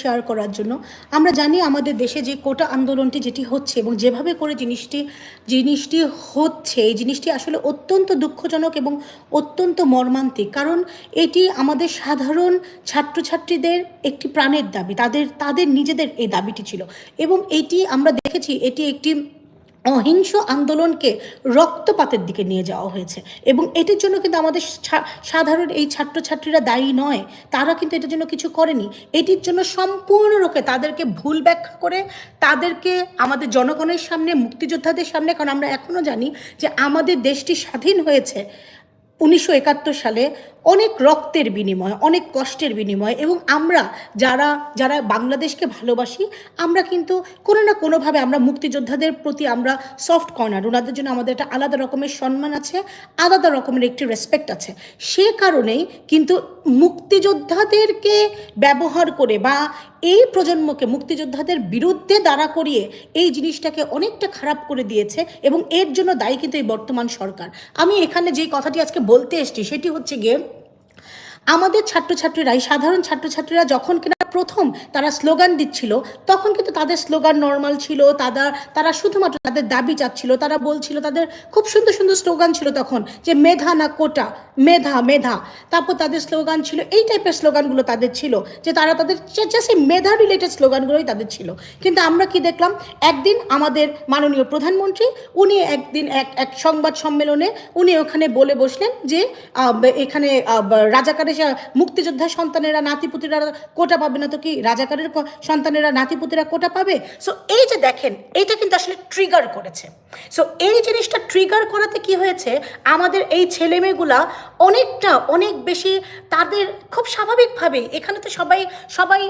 Share করার জন্য। আমরা জানি আমাদের দেশে যে কোটা আন্দোলনটি যেটি হচ্ছে এবং যেভাবে করে জিনিসটি জিনিসটি হচ্ছে, এই জিনিসটি আসলে অত্যন্ত দুঃখজনক এবং অত্যন্ত মর্মান্তিক। কারণ এটি আমাদের সাধারণ ছাত্রছাত্রীদের একটি প্রাণের দাবি, তাদের তাদের নিজেদের এই দাবিটি ছিল। এবং এটি আমরা দেখেছি, এটি একটি অহিংস আন্দোলনকে রক্তপাতের দিকে নিয়ে যাওয়া হয়েছে। এবং এটির জন্য কিন্তু আমাদের সাধারণ এই ছাত্রছাত্রীরা দায়ী নয়, তারা কিন্তু এটার জন্য কিছু করেনি। এটির জন্য সম্পূর্ণরূপে তাদেরকে ভুল ব্যাখ্যা করে, তাদেরকে আমাদের জনগণের সামনে, মুক্তিযোদ্ধাদের সামনে, কারণ আমরা এখনও জানি যে আমাদের দেশটি স্বাধীন হয়েছে উনিশশো একাত্তর সালে অনেক রক্তের বিনিময়, অনেক কষ্টের বিনিময় এবং আমরা যারা যারা বাংলাদেশকে ভালোবাসি, আমরা কিন্তু কোনো না কোনোভাবে আমরা মুক্তিযোদ্ধাদের প্রতি আমরা সফট কর্নার ওনাদের জন্য আমাদের একটা আলাদা রকমের সম্মান আছে, আলাদা রকমের একটি রেসপেক্ট আছে। সে কারণেই কিন্তু মুক্তিযোদ্ধাদেরকে ব্যবহার করে বা এই প্রজন্মকে মুক্তিযোদ্ধাদের বিরুদ্ধে দাঁড়া করিয়ে এই জিনিসটাকে অনেকটা খারাপ করে দিয়েছে এবং এর জন্য দায়ী কিন্তু এই বর্তমান সরকার। আমি এখানে যে কথাটি আজকে বলতে এসেছি, সেটি হচ্ছে গিয়ে আমাদের ছাত্রছাত্রীরাই সাধারণ ছাত্রছাত্রীরা যখন কিনা প্রথম তারা স্লোগান দিচ্ছিল, তখন কিন্তু তাদের স্লোগান নর্মাল ছিল তারা তারা শুধুমাত্র তাদের দাবি চাচ্ছিল, তারা বলছিল তাদের খুব সুন্দর সুন্দর স্লোগান ছিল তখন যে মেধা না কোটা, মেধা মেধা। তারপর তাদের স্লোগান ছিল, এই টাইপের স্লোগানগুলো তাদের ছিল, যে তারা তাদের এই মেধা রিলেটেড স্লোগানগুলোই তাদের ছিল। কিন্তু আমরা কি দেখলাম, একদিন আমাদের মাননীয় প্রধানমন্ত্রী, উনি একদিন এক এক সংবাদ সম্মেলনে উনি ওখানে বলে বসলেন যে এখানে রাজাকারে মুক্তিযোদ্ধা সন্তানেরা, নাতিপুতিরা কোটা পাবে না তো কি রাজাকারের সন্তানেরা, নাতিপুতিরা কোটা পাবে? সো এই যে দেখেন, এইটা কিন্তু আসলে ট্রিগার করেছে। সো এই জিনিসটা ট্রিগার করাতে কি হয়েছে? আমাদের এই ছেলেমেয়েগুলা অনেকটা, অনেক বেশি তাদের খুব স্বাভাবিকভাবে এখানে তো সবাই সবাই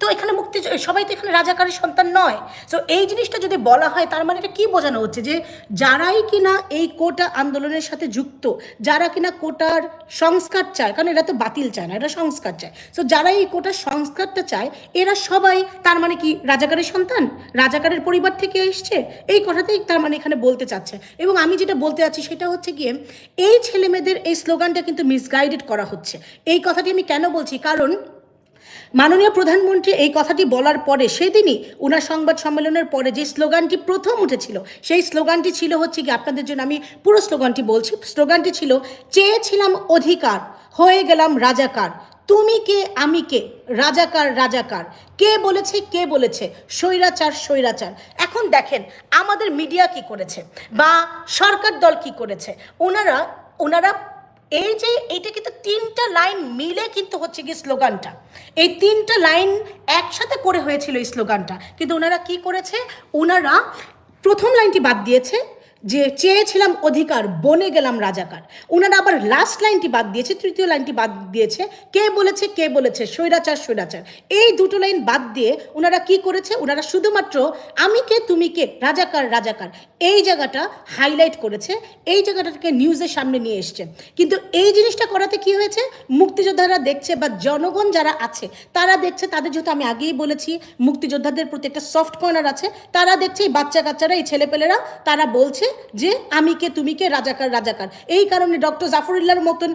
তো এখানে মুক্তি সবাই তো এখানে রাজাকারের সন্তান নয়। সো এই জিনিসটা যদি বলা হয়, তার মানে এটা কী বোঝানো হচ্ছে? যে যারাই কিনা এই কোটা আন্দোলনের সাথে যুক্ত, যারা কিনা কোটার সংস্কার চায়, কারণ এরা তো বাতিল চায় না, এরা সংস্কার চায়। সো যারা এই কোটার সংস্কারটা চায়, এরা সবাই তার মানে কি রাজাকারের সন্তান? রাজাকারের পরিবার থেকে এসছে? এই কথাটাই তার মানে এখানে বলতে চাচ্ছে। এবং আমি যেটা বলতে চাচ্ছি সেটা হচ্ছে গিয়ে, এই ছেলেমেয়েদের এই স্লোগানটা কিন্তু মিসগাইডেড করা হচ্ছে। এই কথাটি আমি কেন বলছি? কারণ মাননীয় প্রধানমন্ত্রী এই কথাটি বলার পরে সেদিনই ওনার সংবাদ সম্মেলনের পরে যে স্লোগানটি প্রথম উঠেছিল, সেই স্লোগানটি ছিল হচ্ছে কি আপনাদের জন্য আমি পুরো স্লোগানটি বলছি, স্লোগানটি ছিল চেয়েছিলাম অধিকার, হয়ে গেলাম রাজাকার। তুমি কে, আমি কে? রাজাকার রাজাকার। কে বলেছে কে বলেছে? স্বৈরাচার স্বৈরাচার। এখন দেখেন আমাদের মিডিয়া কি করেছে বা সরকার দল কি করেছে। ওনারা ওনারা এই যে এইটা কিন্তু তিনটা লাইন মিলে কিন্তু হচ্ছে গিয়ে স্লোগানটা। এই তিনটা লাইন একসাথে করে হয়েছিল এই স্লোগানটা। কিন্তু ওনারা কি করেছে? ওনারা প্রথম লাইনটি বাদ দিয়েছে। যে চেয়েছিলাম অধিকার, বনে গেলাম রাজাকার। ওনারা আবার লাস্ট লাইনটি বাদ দিয়েছে, তৃতীয় লাইনটি বাদ দিয়েছে। কে বলেছে কে বলেছে? স্বৈরাচার স্বৈরাচার। এই দুটো লাইন বাদ দিয়ে ওনারা কি করেছে? ওনারা শুধুমাত্র আমি কে, তুমি কে, রাজাকার রাজাকার, এই জায়গাটা হাইলাইট করেছে। এই জায়গাটাকে নিউজের সামনে নিয়ে এসছে। কিন্তু এই জিনিসটা করাতে কি হয়েছে? মুক্তিযোদ্ধারা দেখছে বা জনগণ যারা আছে, তারা দেখছে, তাদের যেহেতু আমি আগেই বলেছি, মুক্তিযোদ্ধাদের প্রতি একটা সফট কর্নার আছে, তারা দেখছে এই বাচ্চা কাচ্চারা এই ছেলেপেলেরা, তারা বলছে যে আমি কে তুমি কে রাজাকার রাজাকার। এই কারণে ডক্টর জাফরুল্লাহর মতন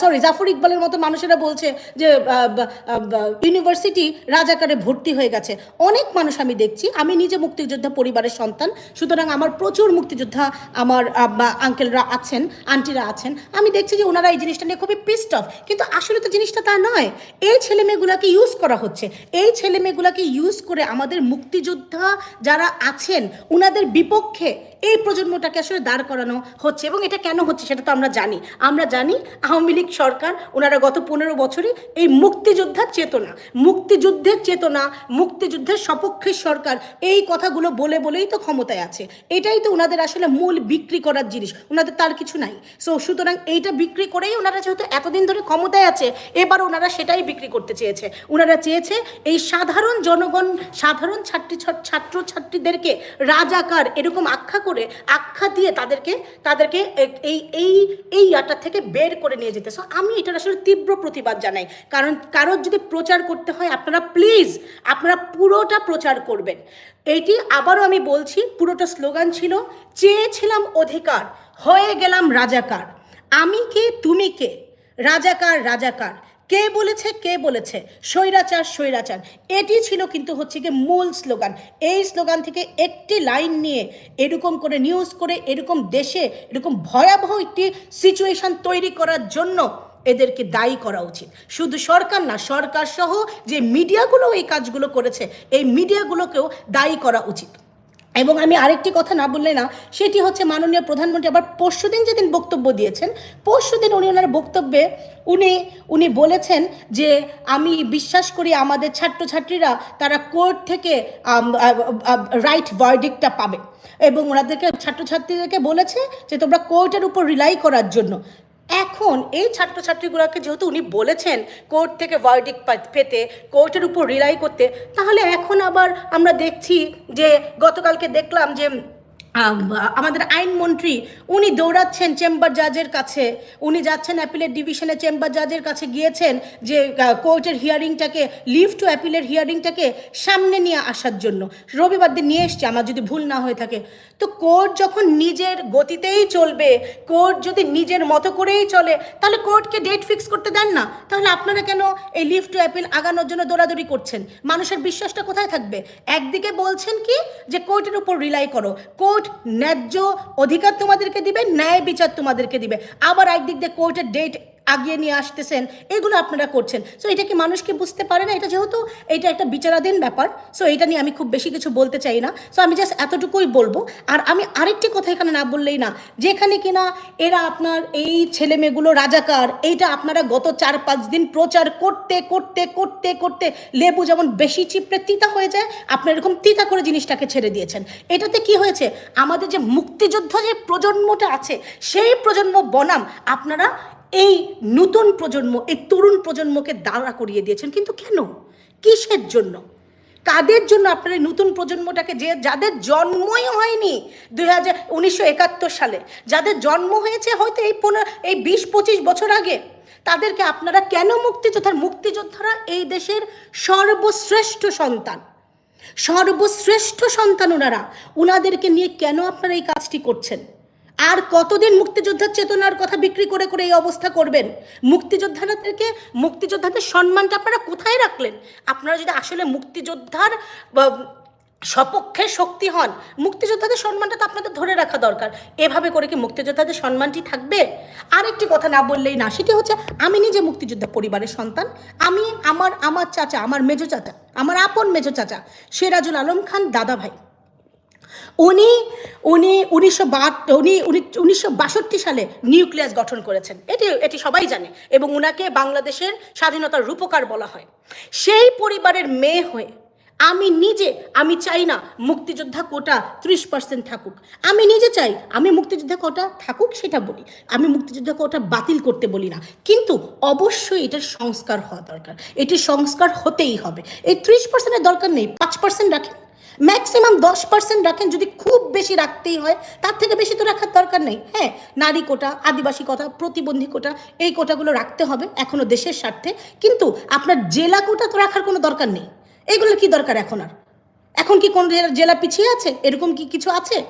সরি জাফর ইকবালের মতো মানুষেরা বলছে যে ইউনিভার্সিটি রাজাকারে ভর্তি হয়ে গেছে। অনেক মানুষ আমি দেখছি, আমি নিজে মুক্তিযোদ্ধা পরিবারের সন্তান, সুতরাং আমার প্রচুর মুক্তিযোদ্ধা আমার আঙ্কেলরা আছেন, আন্টিরা আছেন। আমি দেখছি যে ওনারা এই জিনিসটা নিয়ে খুবই পিস্ট অফ কিন্তু আসলে তো জিনিসটা তা নয়। এই ছেলেমেয়েগুলোকে ইউজ করা হচ্ছে। এই ছেলেমেয়েগুলোকে ইউজ করে আমাদের মুক্তিযোদ্ধা যারা আছেন ওনাদের বিপক্ষে এই প্রজন্মটাকে আসলে দাঁড় করানো হচ্ছে এবং এটা কেন হচ্ছে সেটা তো আমরা জানি। আমরা জানি আওয়ামী লীগ সরকার, ওনারা গত পনেরো বছরে এই মুক্তিযোদ্ধার চেতনা, মুক্তিযুদ্ধের চেতনা, মুক্তিযুদ্ধের সপক্ষের সরকার এই কথাগুলো বলে বলেই তো ক্ষমতায় আছে। এটাই তো ওনাদের আসলে মূল বিক্রি করার জিনিস, ওনাদের তার কিছু নাই। সো সুতরাং এইটা বিক্রি করেই ওনারা যেহেতু এতদিন ধরে ক্ষমতায় আছে, এবার ওনারা সেটাই বিক্রি করতে চেয়েছে। ওনারা চেয়েছে এই সাধারণ জনগণ, সাধারণ ছাত্রী ছাত্র ছাত্রীদেরকে রাজাকার এরকম আখ্যা করে আখ্যা দিয়ে তাদেরকে তাদেরকে এই এই এই ইয়াটা থেকে বের করে নিয়ে যেতে। সো আমি এটার আসলে তীব্র প্রতিবাদ জানাই। কারণ কারোর যদি প্রচার করতে হয়, আপনারা প্লিজ আপনারা পুরোটা প্রচার করবেন। এইটি আবারও আমি বলছি, পুরোটা স্লোগান ছিল, চেয়েছিলাম অধিকার, হয়ে গেলাম রাজাকার। আমি কে? তুমি কে? রাজাকার রাজাকার। কে বলেছে কে বলেছে? স্বৈরাচার স্বৈরাচার। এটি ছিল কিন্তু হচ্ছে গিয়ে মূল স্লোগান। এই স্লোগান থেকে একটি লাইন নিয়ে এরকম করে নিউজ করে, এরকম দেশে এরকম ভয়াবহ একটি সিচুয়েশন তৈরি করার জন্য এদেরকে দায়ী করা উচিত। শুধু সরকার না সরকার সহ যে মিডিয়াগুলো এই কাজগুলো করেছে, এই মিডিয়াগুলোকেও দায়ী করা উচিত। এবং আমি আরেকটি কথা না বললে না, সেটি হচ্ছে মাননীয় প্রধানমন্ত্রী আবার পরশু দিন যেদিন বক্তব্য দিয়েছেন পরশু দিন উনি ওনার বক্তব্যে উনি উনি বলেছেন যে আমি বিশ্বাস করি আমাদের ছাত্রছাত্রীরা তারা কোর্ট থেকে রাইট ভার্ডিকটা পাবে। এবং ওনাদেরকে, ছাত্রছাত্রীদেরকে বলেছে যে তোমরা কোর্টের উপর রিলাই করার জন্য। এখন এই ছাত্রছাত্রীগুলোকে যেহেতু উনি বলেছেন কোর্ট থেকে ভার্ডিক পেতে, কোর্টের উপর রিলাই করতে, তাহলে এখন আবার আমরা দেখছি যে গতকালকে দেখলাম যে আমাদের আইনমন্ত্রী, উনি দৌড়াচ্ছেন চেম্বার জাজের কাছে। উনি যাচ্ছেন অ্যাপিলের ডিভিশনে চেম্বার জাজের কাছে গিয়েছেন যে কোর্টের হিয়ারিংটাকে লিভ টু অ্যাপিলের হিয়ারিংটাকে সামনে নিয়ে আসার জন্য। রবিবার দিন নিয়ে এসছে, আমার যদি ভুল না হয়ে থাকে। তো কোর্ট যখন নিজের গতিতেই চলবে কোর্ট যদি নিজের মতো করেই চলে, তাহলে কোর্টকে ডেট ফিক্স করতে দেন না। তাহলে আপনারা কেন এই লিভ টু অ্যাপিল আগানোর জন্য দৌড়াদৌড়ি করছেন? মানুষের বিশ্বাসটা কোথায় থাকবে? একদিকে বলছেন কি, যে কোর্টের উপর রিলাই করো। কোর্ট ন্যায্য অধিকার তোমাদেরকে দিবে ন্যায় বিচার তোমাদেরকে দিবে। আবার একদিক দিয়ে কোর্টের ডেট আগিয়ে নিয়ে আসতেছেন, এগুলো আপনারা করছেন। সো এটা কি মানুষকে বুঝতে পারে না? এটা যেহেতু এটা একটা বিচারাধীন ব্যাপার সো এটা নিয়ে আমি খুব বেশি কিছু বলতে চাই না। সো আমি জাস্ট এতটুকুই বলব। আর আমি আরেকটি কথা এখানে না বললেই না, যেখানে কিনা এরা আপনার এই ছেলে মেয়েগুলো রাজাকার, এইটা আপনারা গত চার পাঁচ দিন প্রচার করতে করতে করতে করতে লেবু যেমন বেশি চিপড়ে তিতা হয়ে যায়, আপনার এরকম তিতা করে জিনিসটাকে ছেড়ে দিয়েছেন। এটাতে কি হয়েছে? আমাদের যে মুক্তিযুদ্ধ যে প্রজন্মটা আছে, সেই প্রজন্ম বনাম আপনারা এই নতুন প্রজন্ম, এই তরুণ প্রজন্মকে দাঁড়া করিয়ে দিয়েছেন। কিন্তু কেন? কিসের জন্য? কাদের জন্য আপনার এই নতুন প্রজন্মটাকে যে, যাদের জন্মই হয়নি দুই হাজার উনিশশো একাত্তর সালে, যাদের জন্ম হয়েছে হয়তো এই পনেরো, এই বিশ, পঁচিশ বছর আগে, তাদেরকে আপনারা কেন মুক্তিযোদ্ধার মুক্তিযোদ্ধারা এই দেশের সর্বশ্রেষ্ঠ সন্তান? সর্বশ্রেষ্ঠ সন্তান ওনারা। ওনাদেরকে নিয়ে কেন আপনারা এই কাজটি করছেন? আর কতদিন মুক্তিযোদ্ধার চেতনার কথা বিক্রি করে করে এই অবস্থা করবেন? মুক্তিযোদ্ধাদেরকে, মুক্তিযোদ্ধাদের সম্মানটা আপনারা কোথায় রাখলেন? আপনারা যদি আসলে মুক্তিযোদ্ধার সপক্ষে শক্তি হন, মুক্তিযোদ্ধাদের সম্মানটা তো আপনাদের ধরে রাখা দরকার। এভাবে করে কি মুক্তিযোদ্ধাদের সম্মানটি থাকবে? আরেকটি কথা না বললেই না, সেটি হচ্ছে আমি নিজে মুক্তিযোদ্ধা পরিবারের সন্তান। আমি, আমার আমার চাচা, আমার মেজো চাচা, আমার আপন মেজো চাচা, সিরাজুল আলম খান দাদা ভাই। উনি উনি উনিশশো উনি- উনিশশো বাষট্টি সালে নিউক্লিয়াস গঠন করেছেন। এটি এটি সবাই জানে এবং উনাকে বাংলাদেশের স্বাধীনতার রূপকার বলা হয়। সেই পরিবারের মেয়ে হয়ে আমি নিজে, আমি চাই না মুক্তিযোদ্ধা কোটা ত্রিশ পার্সেন্ট থাকুক। আমি নিজে চাই আমি মুক্তিযোদ্ধা কোটা থাকুক সেটা বলি। আমি মুক্তিযোদ্ধা কোটা বাতিল করতে বলি না। কিন্তু অবশ্যই এটার সংস্কার হওয়া দরকার। এটির সংস্কার হতেই হবে। এই ত্রিশ পার্সেন্টের দরকার নেই। পাঁচ পার্সেন্ট রাখেন। ম্যাক্সিমাম দশ পার্সেন্ট রাখেন, যদি খুব বেশি রাখতেই হয়, তার থেকে বেশি তো রাখার দরকার নেই। হ্যাঁ নারী কোটা, আদিবাসী কোটা, প্রতিবন্ধী কোটা, এই কোটাগুলো রাখতে হবে এখনও দেশের স্বার্থে। কিন্তু আপনার জেলা কোটা তো রাখার কোনো দরকার নেই। এগুলো কি দরকার এখন আর? এখন কি কোন জেলা- পিছিয়ে আছে? এরকম কি কিছু আছে?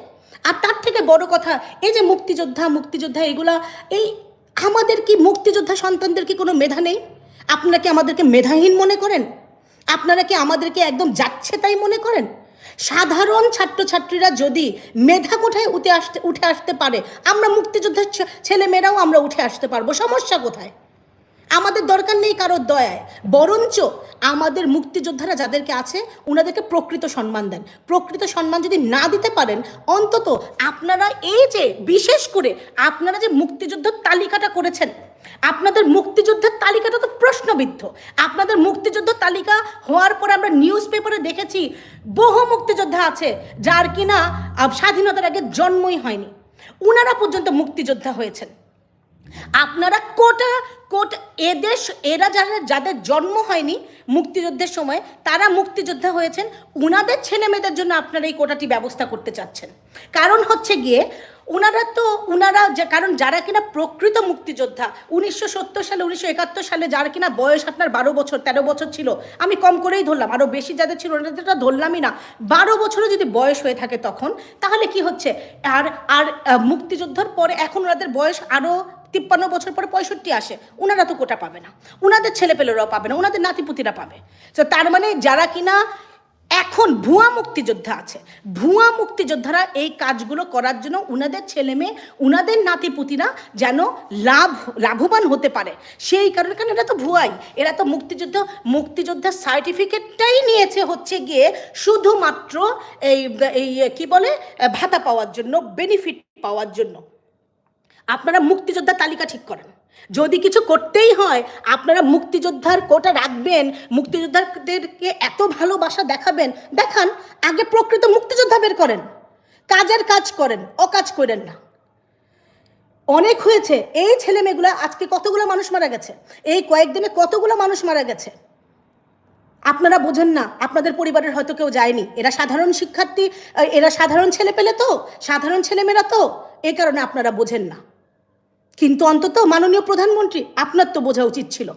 আর তার থেকে বড় কথা, এই যে মুক্তিযোদ্ধা মুক্তিযোদ্ধা, এগুলা, এই আমাদের কি মুক্তিযোদ্ধা সন্তানদের কি কোনো মেধা নেই? আপনারা কি আমাদেরকে মেধাহীন মনে করেন? আপনারা কি আমাদেরকে একদম যাচ্ছে তাই মনে করেন? সাধারণ ছাত্রছাত্রীরা যদি মেধা কোঠায় উঠে আসতে উঠে আসতে পারে? আমরা মুক্তিযোদ্ধার ছেলেমেয়েরাও আমরা উঠে আসতে পারব। সমস্যা কোথায়? আমাদের দরকার নেই কারোর দয়ায়। বরঞ্চ আমাদের মুক্তিযোদ্ধারা যাদেরকে আছে ওনাদেরকে প্রকৃত সম্মান দেন। প্রকৃত সম্মান যদি না দিতে পারেন, অন্তত আপনারা এই যে, বিশেষ করে আপনারা যে মুক্তিযুদ্ধের তালিকাটা করেছেন আপনাদের মুক্তিযুদ্ধের তালিকাটা তো প্রশ্নবিদ্ধ। আপনাদের মুক্তিযুদ্ধ তালিকা হওয়ার পরে আমরা নিউজ পেপারে দেখেছি, বহু মুক্তিযোদ্ধা আছে যার কিনা স্বাধীনতার আগে জন্মই হয়নি। ওনারা পর্যন্ত মুক্তিযোদ্ধা হয়েছেন। আপনারা কোটা কোটা এদেশ এরা যারা, যাদের জন্ম হয়নি মুক্তিযুদ্ধের সময়, তারা মুক্তিযোদ্ধা হয়েছেন। উনাদের ছেলে মেয়েদের জন্য আপনারা এই কোটাটি ব্যবস্থা করতে চাচ্ছেন। কারণ হচ্ছে গিয়ে ওনারা তো ওনারা কারণ যারা কিনা প্রকৃত মুক্তিযোদ্ধা, উনিশশো সত্তর সালে, উনিশশো একাত্তর সালে যার কিনা বয়স আপনার বারো বছর, তেরো বছর ছিল, আমি কম করেই ধরলাম আরও বেশি যাদের ছিল ওনাদেরটা ধরলামই না। বারো বছরও যদি বয়স হয়ে থাকে তখন, তাহলে কি হচ্ছে? আর আর মুক্তিযুদ্ধর পরে এখন ওনাদের বয়স আরও তিপ্পান্ন বছর পরে পঁয়ষট্টি আসে ওনারা তো কোটা পাবে না। ওনাদের ছেলেপেলেরাও পাবে না ওনাদের নাতিপুতিরা পাবে। তো তার মানে যারা কিনা এখন ভুয়া মুক্তিযোদ্ধা আছে, ভুয়া মুক্তিযোদ্ধারা এই কাজগুলো করার জন্য উনাদের ছেলে মেয়ে উনাদের নাতিপুতিরা যেন লাভ, লাভবান হতে পারে। সেই কারণে কারণ এরা তো ভুয়াই, এরা তো মুক্তিযুদ্ধ মুক্তিযোদ্ধার সার্টিফিকেটটাই নিয়েছে হচ্ছে গিয়ে শুধুমাত্র এই এই, কি বলে, ভাতা পাওয়ার জন্য বেনিফিট পাওয়ার জন্য। আপনারা মুক্তিযোদ্ধার তালিকা ঠিক করেন। যদি কিছু করতেই হয়, আপনারা মুক্তিযোদ্ধার কোটা রাখবেন, মুক্তিযোদ্ধাদেরকে এত ভালোবাসা দেখাবেন, দেখান, আগে প্রকৃত মুক্তিযোদ্ধা বের করেন। কাজের কাজ করেন, অকাজ করেন না। অনেক হয়েছে, এই ছেলে মেয়েগুলো আজকে কতগুলো মানুষ মারা গেছে? এই কয়েকদিনে কতগুলো মানুষ মারা গেছে? আপনারা বোঝেন না, আপনাদের পরিবারের হয়তো কেউ যায়নি। এরা সাধারণ শিক্ষার্থী, এরা সাধারণ ছেলে পেলে তো, সাধারণ ছেলেমেয়েরা তো এই কারণে আপনারা বোঝেন না। কিন্তু অন্তত মাননীয় প্রধানমন্ত্রী, আপনার তো বোঝা উচিত ছিল।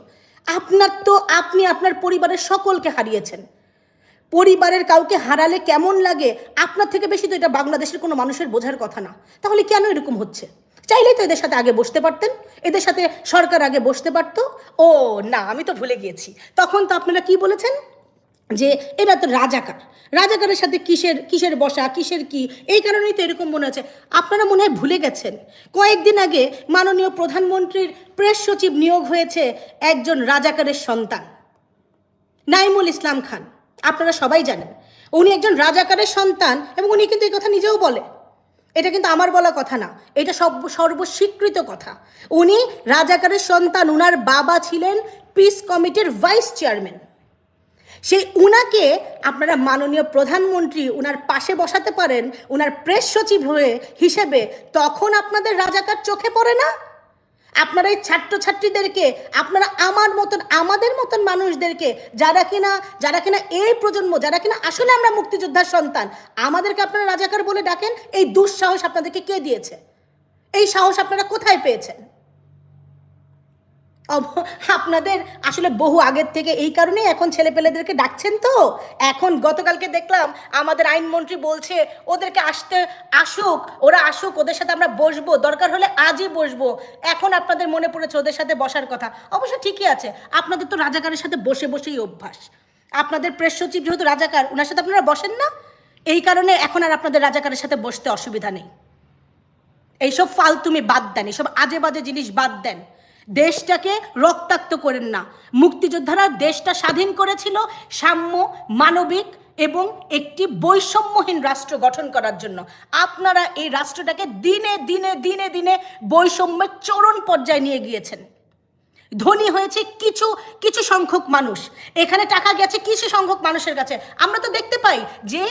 আপনার তো আপনি আপনার পরিবারের সকলকে হারিয়েছেন। পরিবারের কাউকে হারালে কেমন লাগে? আপনার থেকে বেশি তো এটা বাংলাদেশের কোনো মানুষের বোঝার কথা না। তাহলে কেন এরকম হচ্ছে? চাইলেই তো এদের সাথে আগে বসতে পারতেন, এদের সাথে সরকার আগে বসতে পারতো। ও, না, আমি তো ভুলে গিয়েছি। তখন তো আপনারা কি বলেছেন? যে এরা তো রাজাকার। রাজাকারের সাথে কিসের কিসের বসা, কিসের কি? এই কারণেই তো এরকম মনে হচ্ছে। আপনারা মনে হয় ভুলে গেছেন। কয়েকদিন আগে মাননীয় প্রধানমন্ত্রীর প্রেস সচিব নিয়োগ হয়েছে একজন রাজাকারের সন্তান, নাইমুল ইসলাম খান। আপনারা সবাই জানেন। উনি একজন রাজাকারের সন্তান এবং উনি কিন্তু এই কথা নিজেও বলে। এটা কিন্তু আমার বলা কথা না। এটা সব, সর্বস্বীকৃত কথা। উনি রাজাকারের সন্তান। উনার বাবা ছিলেন পিস কমিটির ভাইস চেয়ারম্যান সেই উনাকে আপনারা মাননীয় প্রধানমন্ত্রী উনার পাশে বসাতে পারেন, উনার প্রেস সচিব হয়ে হিসেবে, তখন আপনাদের রাজাকার চোখে পড়ে না? আপনারা এই ছাত্রছাত্রীদেরকে, আপনারা আমার মতন, আমাদের মতন মানুষদেরকে, যারা কিনা যারা কিনা এই প্রজন্ম, যারা কিনা আসলে আমরা মুক্তিযোদ্ধার সন্তান, আমাদেরকে আপনারা রাজাকার বলে ডাকেন, এই দুঃসাহস আপনাদেরকে কে দিয়েছে? এই সাহস আপনারা কোথায় পেয়েছেন? আপনাদের আসলে বহু আগের থেকে এই কারণেই এখন ছেলেপেলেদেরকে ডাকছেন তো? এখন গতকালকে দেখলাম আমাদের আইনমন্ত্রী বলছে, ওদেরকে আসতে আসুক, ওরা আসুক, ওদের সাথে আমরা বসবো, দরকার হলে আজই বসবো। এখন আপনাদের মনে পড়েছে ওদের সাথে বসার কথা? অবশ্য ঠিকই আছে, আপনাদের তো রাজাকারের সাথে বসে বসেই অভ্যাস। আপনাদের প্রেস সচিব যেহেতু রাজাকার ওনার সাথে আপনারা বসেন না? এই কারণে এখন আর আপনাদের রাজাকারের সাথে বসতে অসুবিধা নেই। এইসব ফালতুমি বাদ দেন, এইসব আজে বাজে জিনিস বাদ দেন। দেশটাকে রক্তাক্ত করেন না। মুক্তিযোদ্ধারা দেশটা স্বাধীন করেছিল সাম্য, মানবিক এবং একটি বৈষম্যহীন রাষ্ট্র গঠন করার জন্য। আপনারা এই রাষ্ট্রটাকে দিনে দিনে দিনে দিনে বৈষম্যের চরণ পর্যায়ে নিয়ে গিয়েছেন। ধনী হয়েছে কিছু কিছু সংখ্যক মানুষ। এখানে টাকা গেছে কিছু সংখ্যক মানুষের কাছে। আমরা তো দেখতে পাই যে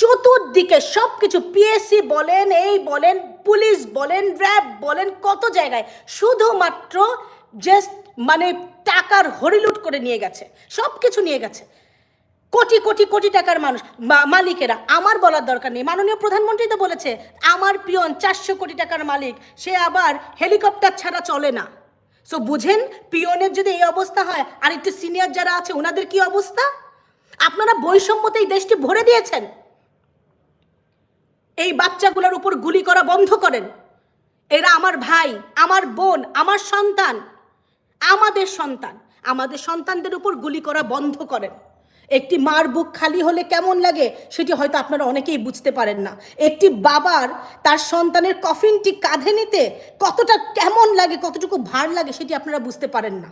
চতুর্দিকে সব কিছু পিএসসি বলেন, এই বলেন, পুলিশ বলেন, র্যাব বলেন, কত জায়গায় শুধুমাত্র জাস্ট মানে টাকার হরিলুট করে নিয়ে গেছে সব কিছু নিয়ে গেছে। কোটি কোটি কোটি টাকার মানুষ মালিকেরা, আমার বলার দরকার নেই। মাননীয় প্রধানমন্ত্রী তো বলেছে, আমার পিয়ন চারশো কোটি টাকার মালিক, সে আবার হেলিকপ্টার ছাড়া চলে না। সো বুঝেন, পিয়নের যদি এই অবস্থা হয়, আর একটু সিনিয়র যারা আছে ওনাদের কি অবস্থা? আপনারা বৈষম্যতে এই দেশটি ভরে দিয়েছেন। এই বাচ্চাগুলোর উপর গুলি করা বন্ধ করেন। এরা আমার ভাই, আমার বোন, আমার সন্তান, আমাদের সন্তান, আমাদের সন্তানদের উপর গুলি করা বন্ধ করেন। একটি মার বুক খালি হলে কেমন লাগে সেটি হয়তো আপনারা অনেকেই বুঝতে পারেন না। একটি বাবার তার সন্তানের কফিনটি কাঁধে নিতে কতটা কেমন লাগে, কতটুকু ভার লাগে সেটি আপনারা বুঝতে পারেন না।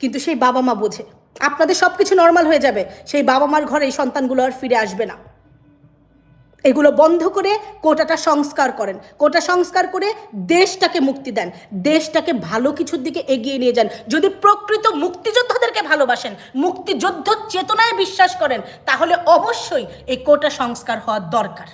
কিন্তু সেই বাবা মা বোঝে। আপনাদের সব কিছু নর্মাল হয়ে যাবে। সেই বাবা মার ঘরে এই সন্তানগুলো আর ফিরে আসবে না। এগুলো বন্ধ করে কোটাটা সংস্কার করেন। কোটা সংস্কার করে দেশটাকে মুক্তি দেন। দেশটাকে ভালো কিছুর দিকে এগিয়ে নিয়ে যান। যদি প্রকৃত মুক্তিযোদ্ধাদেরকে ভালোবাসেন, মুক্তিযুদ্ধ চেতনায় বিশ্বাস করেন, তাহলে অবশ্যই এই কোটা সংস্কার হওয়া দরকার।